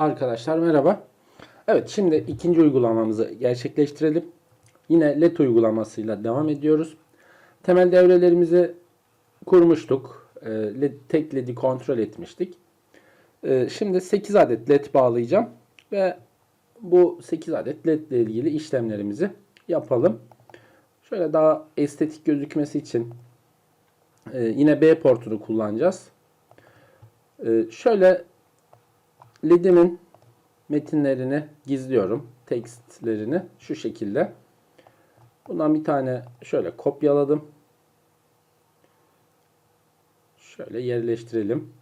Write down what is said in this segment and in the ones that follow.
Arkadaşlar merhaba. Evet şimdi ikinci uygulamamızı gerçekleştirelim. Yine LED uygulamasıyla devam ediyoruz. Temel devrelerimizi kurmuştuk. Ee, LED, tek LED'i kontrol etmiştik. Ee, şimdi 8 adet LED bağlayacağım. Ve bu 8 adet LED ile ilgili işlemlerimizi yapalım. Şöyle daha estetik gözükmesi için e, yine B portunu kullanacağız. Ee, şöyle LED'imin metinlerini gizliyorum. Tekstlerini şu şekilde. Bundan bir tane şöyle kopyaladım. Şöyle yerleştirelim.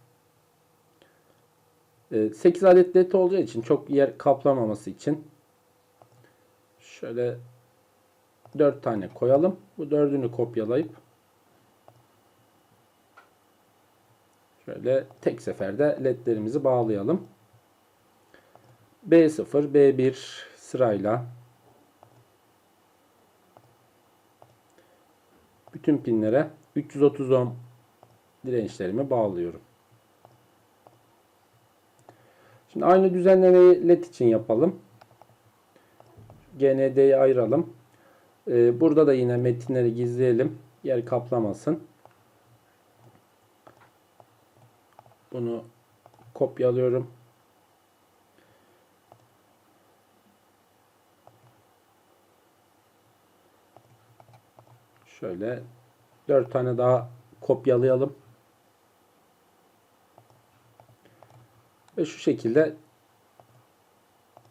8 adet led olacağı için çok yer kaplamaması için şöyle 4 tane koyalım. Bu dördünü kopyalayıp şöyle tek seferde ledlerimizi bağlayalım. B0, B1 sırayla bütün pinlere 330 ohm dirençlerimi bağlıyorum. Şimdi aynı düzenlemeyi led için yapalım. GND'yi ayıralım. Ee, burada da yine metinleri gizleyelim. Yer kaplamasın. Bunu kopyalıyorum. Şöyle 4 tane daha kopyalayalım. Ve şu şekilde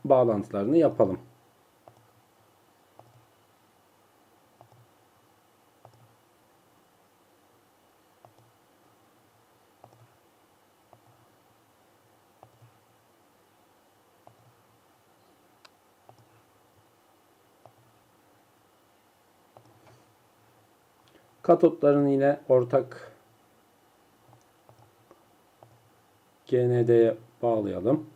bağlantılarını yapalım. Katotlarını yine ortak GND'ye bağlayalım.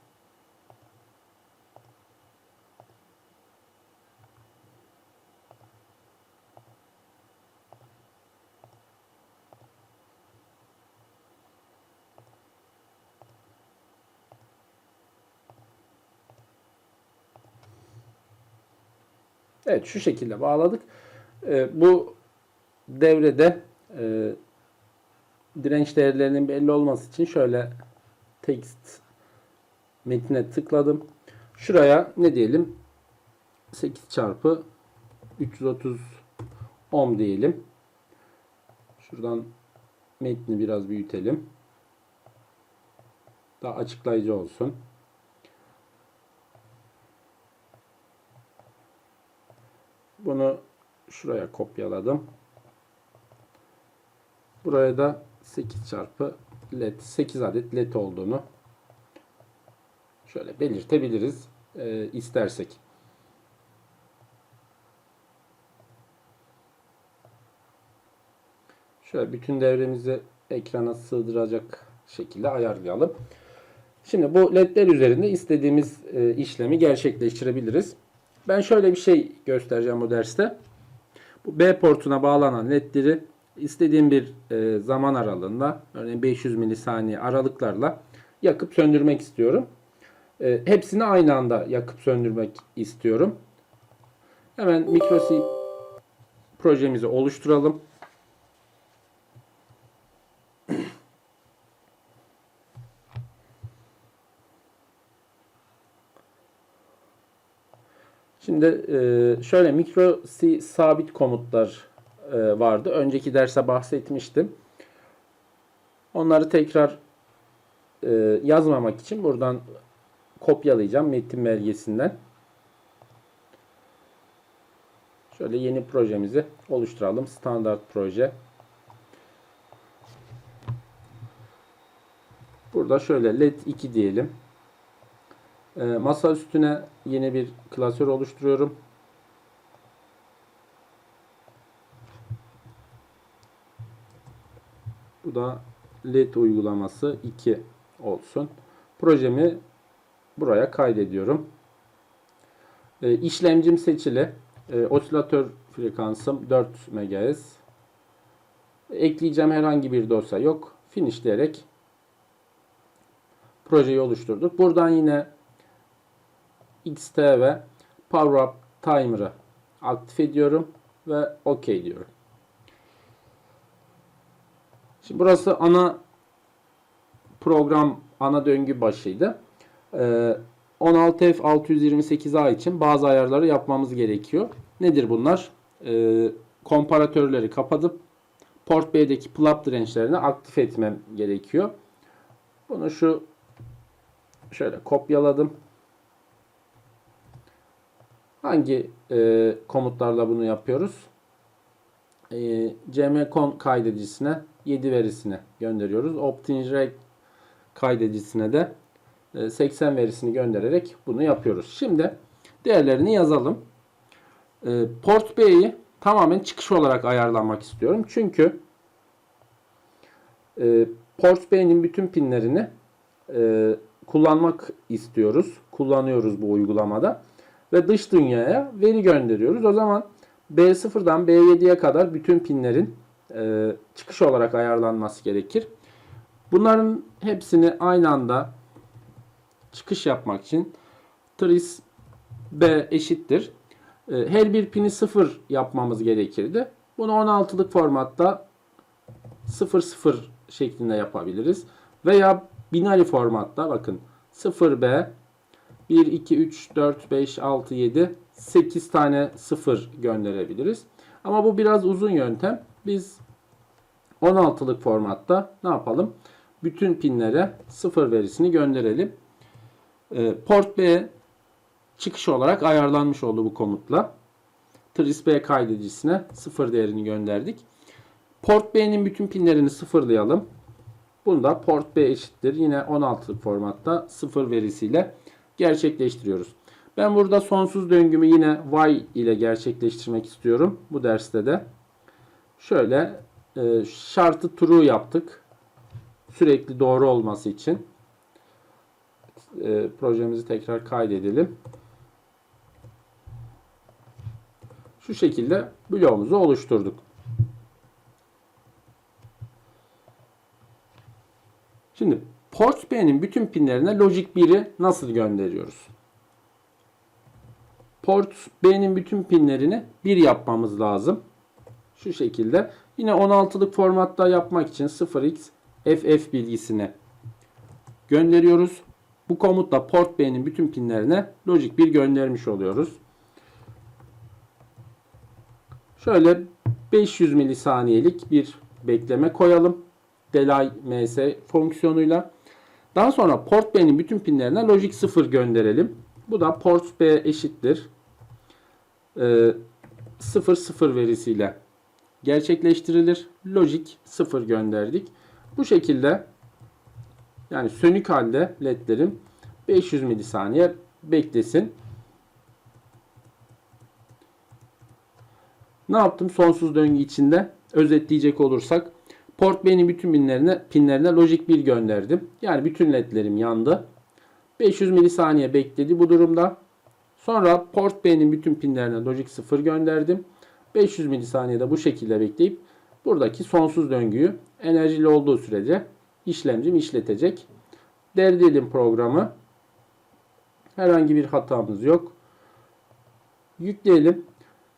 Evet şu şekilde bağladık. Ee, bu devrede e, direnç değerlerinin belli olması için şöyle text metine tıkladım. Şuraya ne diyelim? 8 çarpı 330 ohm diyelim. Şuradan metni biraz büyütelim. Daha açıklayıcı olsun. Bunu şuraya kopyaladım. Buraya da 8 çarpı led 8 adet led olduğunu şöyle belirtebiliriz e, istersek. Şöyle bütün devremizi ekrana sığdıracak şekilde ayarlayalım. Şimdi bu ledler üzerinde istediğimiz e, işlemi gerçekleştirebiliriz. Ben şöyle bir şey göstereceğim bu derste. Bu B portuna bağlanan ledleri istediğim bir e, zaman aralığında örneğin 500 milisaniye aralıklarla yakıp söndürmek istiyorum. E, hepsini aynı anda yakıp söndürmek istiyorum. Hemen MicroC projemizi oluşturalım. Şimdi e, şöyle mikro C sabit komutlar e, vardı. Önceki derse bahsetmiştim. Onları tekrar e, yazmamak için buradan kopyalayacağım metin belgesinden. Şöyle yeni projemizi oluşturalım. Standart proje. Burada şöyle LED 2 diyelim. E, masa üstüne yeni bir klasör oluşturuyorum. Bu da LED uygulaması 2 olsun. Projemi buraya kaydediyorum. E, işlemcim seçili. E, osilatör frekansım 4 MHz. Ekleyeceğim herhangi bir dosya yok. Finish diyerek projeyi oluşturduk. Buradan yine XT ve Power Up Timer'ı aktif ediyorum ve OK diyorum. Şimdi burası ana program ana döngü başıydı. Ee, 16F628A için bazı ayarları yapmamız gerekiyor. Nedir bunlar? Ee, komparatörleri kapatıp port B'deki plug dirençlerini aktif etmem gerekiyor. Bunu şu şöyle kopyaladım. Hangi e, komutlarla bunu yapıyoruz? E, cmcon kaydedicisine 7 verisini gönderiyoruz. Optinject kaydedicisine de e, 80 verisini göndererek bunu yapıyoruz. Şimdi değerlerini yazalım. E, port B'yi tamamen çıkış olarak ayarlamak istiyorum. Çünkü e, port B'nin bütün pinlerini e, kullanmak istiyoruz. Kullanıyoruz bu uygulamada. Ve dış dünyaya veri gönderiyoruz. O zaman B0'dan B7'ye kadar bütün pinlerin e, çıkış olarak ayarlanması gerekir. Bunların hepsini aynı anda çıkış yapmak için trace B eşittir. E, her bir pini 0 yapmamız gerekirdi. Bunu 16'lık formatta 00 şeklinde yapabiliriz. Veya binary formatta bakın 0B 1, 2, 3, 4, 5, 6, 7, 8 tane 0 gönderebiliriz. Ama bu biraz uzun yöntem. Biz 16'lık formatta ne yapalım? Bütün pinlere 0 verisini gönderelim. Ee, port B çıkış olarak ayarlanmış oldu bu komutla. Trace B kaydedicisine 0 değerini gönderdik. Port B'nin bütün pinlerini sıfırlayalım. Bunda port B eşittir. Yine 16'lık formatta 0 verisiyle gerçekleştiriyoruz. Ben burada sonsuz döngümü yine y ile gerçekleştirmek istiyorum. Bu derste de. Şöyle e, şartı true yaptık. Sürekli doğru olması için. E, projemizi tekrar kaydedelim. Şu şekilde bloğumuzu oluşturduk. Şimdi port B'nin bütün pinlerine logic 1'i nasıl gönderiyoruz? Port B'nin bütün pinlerini 1 yapmamız lazım. Şu şekilde. Yine 16'lık formatta yapmak için 0x ff bilgisini gönderiyoruz. Bu komutla port B'nin bütün pinlerine logic 1 göndermiş oluyoruz. Şöyle 500 milisaniyelik bir bekleme koyalım. Delay ms fonksiyonuyla. Daha sonra port B'nin bütün pinlerine logic 0 gönderelim. Bu da port B eşittir. Ee, 0 0 verisiyle gerçekleştirilir. Logic 0 gönderdik. Bu şekilde yani sönük halde ledlerim 500 milisaniye beklesin. Ne yaptım sonsuz döngü içinde? Özetleyecek olursak Port B'nin bütün pinlerine, pinlerine logic 1 gönderdim. Yani bütün ledlerim yandı. 500 milisaniye bekledi bu durumda. Sonra port B'nin bütün pinlerine logic 0 gönderdim. 500 milisaniyede bu şekilde bekleyip buradaki sonsuz döngüyü enerjili olduğu sürece işlemcim işletecek. Derleyelim programı. Herhangi bir hatamız yok. Yükleyelim.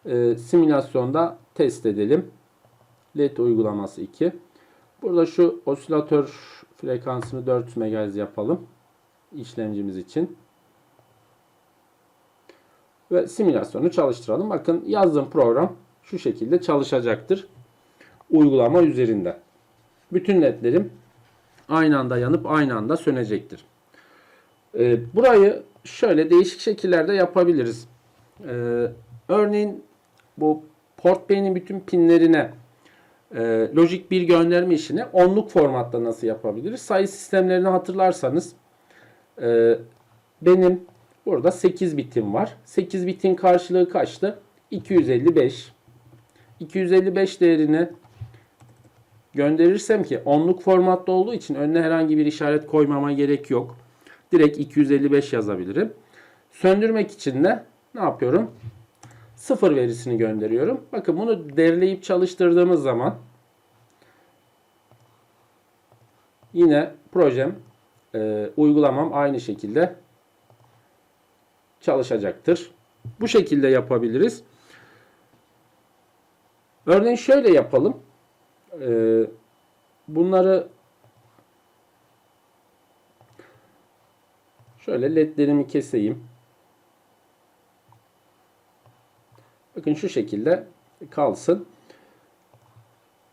Ee, simülasyonda test edelim. LED uygulaması 2. Burada şu osilatör frekansını 400 MHz yapalım. işlemcimiz için. Ve simülasyonu çalıştıralım. Bakın yazdığım program şu şekilde çalışacaktır. Uygulama üzerinde. Bütün ledlerim aynı anda yanıp aynı anda sönecektir. Ee, burayı şöyle değişik şekillerde yapabiliriz. Ee, örneğin bu port B'nin bütün pinlerine e, Logic 1 gönderme işini onluk formatta nasıl yapabiliriz? Sayı sistemlerini hatırlarsanız e, benim burada 8 bitim var. 8 bitin karşılığı kaçtı? 255. 255 değerini gönderirsem ki onluk formatta olduğu için önüne herhangi bir işaret koymama gerek yok. Direkt 255 yazabilirim. Söndürmek için de ne yapıyorum? Sıfır verisini gönderiyorum. Bakın bunu derleyip çalıştırdığımız zaman yine projem e, uygulamam aynı şekilde çalışacaktır. Bu şekilde yapabiliriz. Örneğin şöyle yapalım. Ee, bunları şöyle ledlerimi keseyim. Bakın şu şekilde kalsın.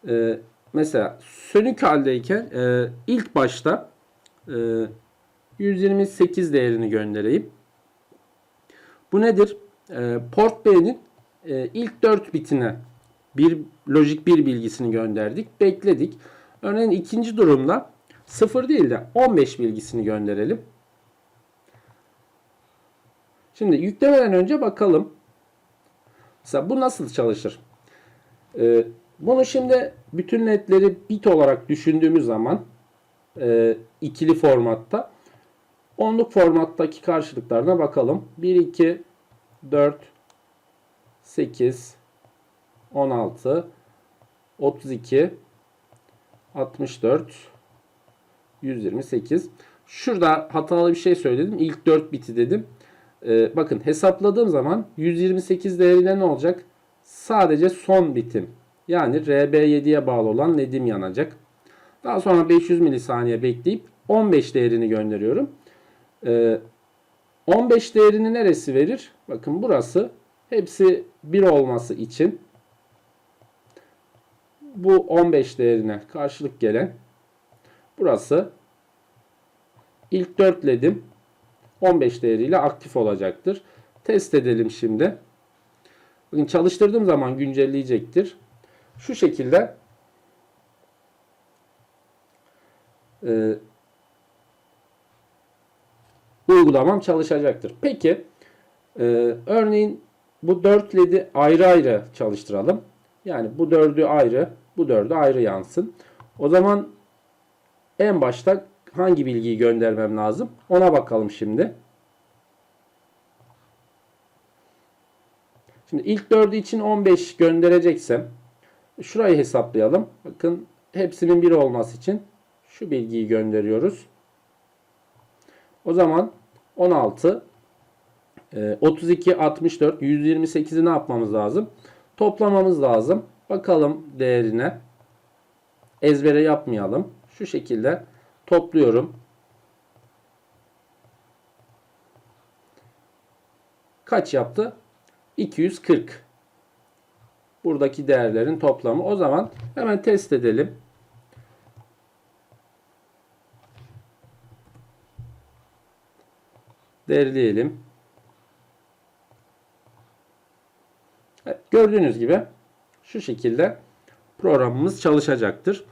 Ee, mesela sönük haldeyken e, ilk başta e, 128 değerini göndereyim. Bu nedir? E, port B'nin e, ilk 4 bitine bir lojik bir bilgisini gönderdik. Bekledik. Örneğin ikinci durumda 0 değil de 15 bilgisini gönderelim. Şimdi yüklemeden önce bakalım. Mesela bu nasıl çalışır? Ee, bunu şimdi bütün netleri bit olarak düşündüğümüz zaman e, ikili formatta onluk formattaki karşılıklarına bakalım. 1, 2, 4, 8, 16, 32, 64, 128. Şurada hatalı bir şey söyledim. İlk 4 biti dedim. Ee, bakın hesapladığım zaman 128 değeriyle ne olacak? Sadece son bitim. Yani RB7'ye bağlı olan ledim yanacak. Daha sonra 500 milisaniye bekleyip 15 değerini gönderiyorum. Ee, 15 değerini neresi verir? Bakın burası hepsi 1 olması için bu 15 değerine karşılık gelen burası ilk 4 ledim 15 değeriyle aktif olacaktır. Test edelim şimdi. Bakın çalıştırdığım zaman güncelleyecektir. Şu şekilde e, uygulamam çalışacaktır. Peki e, örneğin bu 4 LED'i ayrı ayrı çalıştıralım. Yani bu 4'ü ayrı, bu 4'ü ayrı yansın. O zaman en başta hangi bilgiyi göndermem lazım? Ona bakalım şimdi. Şimdi ilk 4'ü için 15 göndereceksem şurayı hesaplayalım. Bakın hepsinin 1 olması için şu bilgiyi gönderiyoruz. O zaman 16 32 64 128'i ne yapmamız lazım? Toplamamız lazım. Bakalım değerine. Ezbere yapmayalım. Şu şekilde topluyorum. Kaç yaptı? 240. Buradaki değerlerin toplamı. O zaman hemen test edelim. Değerleyelim. Evet, gördüğünüz gibi şu şekilde programımız çalışacaktır.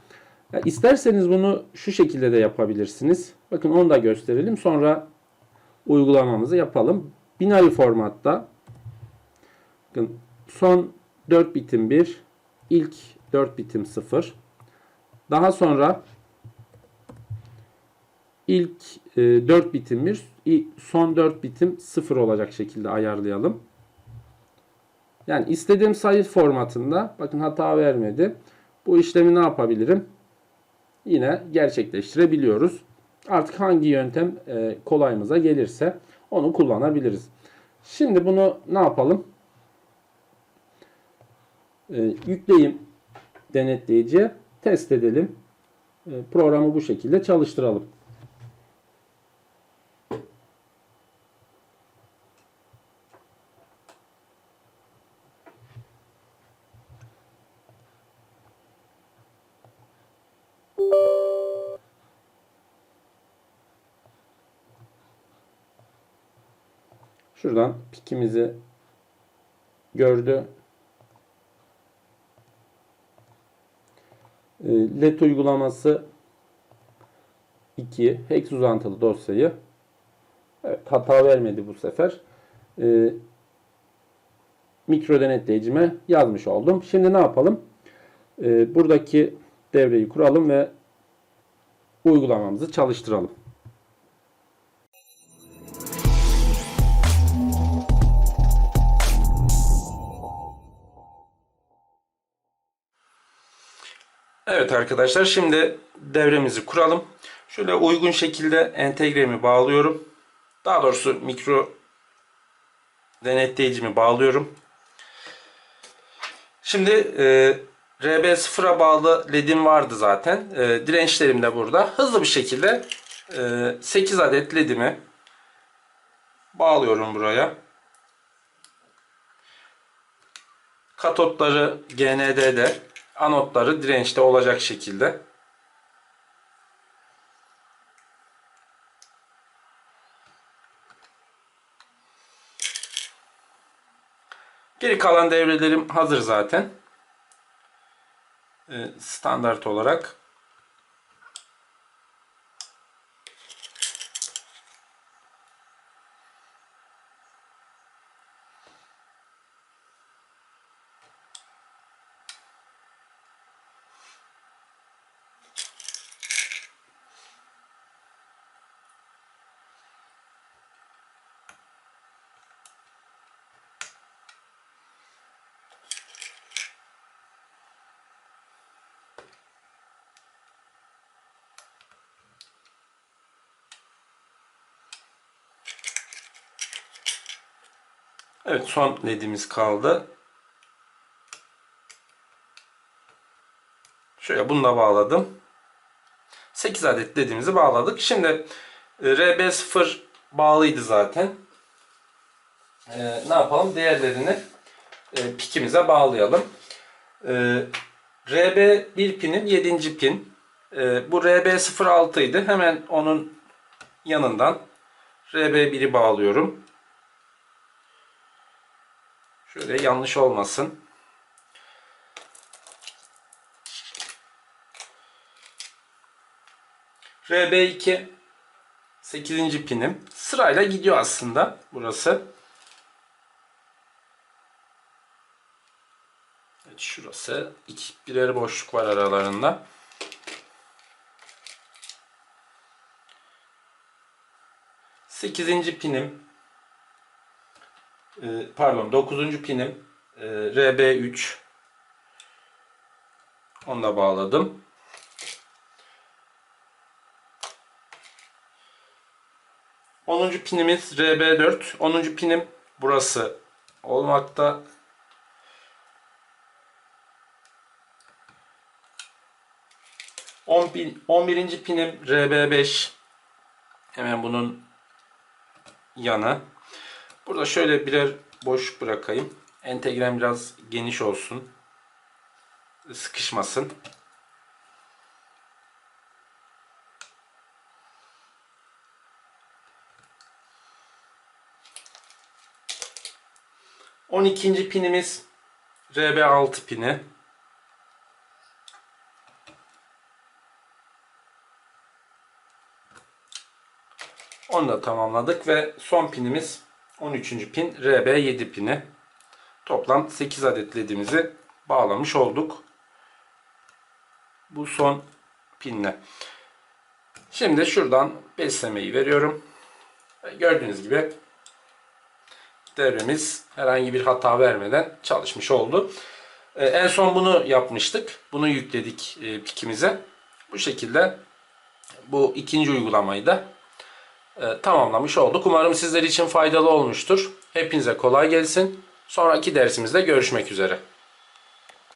Ya isterseniz bunu şu şekilde de yapabilirsiniz. Bakın onu da gösterelim. Sonra uygulamamızı yapalım. Binary formatta bakın son 4 bitim 1, ilk 4 bitim 0. Daha sonra ilk e, 4 bitim 1, son 4 bitim 0 olacak şekilde ayarlayalım. Yani istediğim sayı formatında bakın hata vermedi. Bu işlemi ne yapabilirim? Yine gerçekleştirebiliyoruz. Artık hangi yöntem e, kolayımıza gelirse onu kullanabiliriz. Şimdi bunu ne yapalım? E, yükleyeyim denetleyiciye test edelim. E, programı bu şekilde çalıştıralım. Şuradan pikimizi gördü. E, LED uygulaması 2 hex uzantılı dosyayı evet, hata vermedi bu sefer. E, mikro denetleyicime yazmış oldum. Şimdi ne yapalım? E, buradaki devreyi kuralım ve uygulamamızı çalıştıralım. Evet arkadaşlar şimdi devremizi kuralım. Şöyle uygun şekilde entegremi bağlıyorum. Daha doğrusu mikro denetleyicimi bağlıyorum. Şimdi e, RB0'a bağlı ledim vardı zaten. E, dirençlerim de burada. Hızlı bir şekilde e, 8 adet ledimi bağlıyorum buraya. Katotları GND'de, anotları dirençte olacak şekilde. Geri kalan devrelerim hazır zaten. Ee, standart olarak. Evet son ledimiz kaldı. Şöyle bunu da bağladım. 8 adet ledimizi bağladık. Şimdi e, RB0 bağlıydı zaten. Ee, ne yapalım? Diğerlerini e, pikimize bağlayalım. Ee, RB1 pinim 7. pin. Ee, bu RB06 idi. Hemen onun yanından RB1'i bağlıyorum. Şöyle yanlış olmasın. RB2 8. pinim. Sırayla gidiyor aslında burası. Evet, şurası iki birer boşluk var aralarında. Sekizinci pinim ee, pardon 9. pinim e, RB3 onu da bağladım. Onuncu pinimiz RB4. 10. pinim burası olmakta. On pin, 11. pinim RB5. Hemen bunun yanı. Burada şöyle birer boş bırakayım. Entegrem biraz geniş olsun. Sıkışmasın. On ikinci pinimiz RB6 pini. Onu da tamamladık ve son pinimiz 13. pin RB7 pini. Toplam 8 adet ledimizi bağlamış olduk. Bu son pinle. Şimdi şuradan beslemeyi veriyorum. Gördüğünüz gibi devremiz herhangi bir hata vermeden çalışmış oldu. Ee, en son bunu yapmıştık. Bunu yükledik e, pikimize. Bu şekilde bu ikinci uygulamayı da e, tamamlamış olduk. Umarım sizler için faydalı olmuştur. Hepinize kolay gelsin. Sonraki dersimizde görüşmek üzere.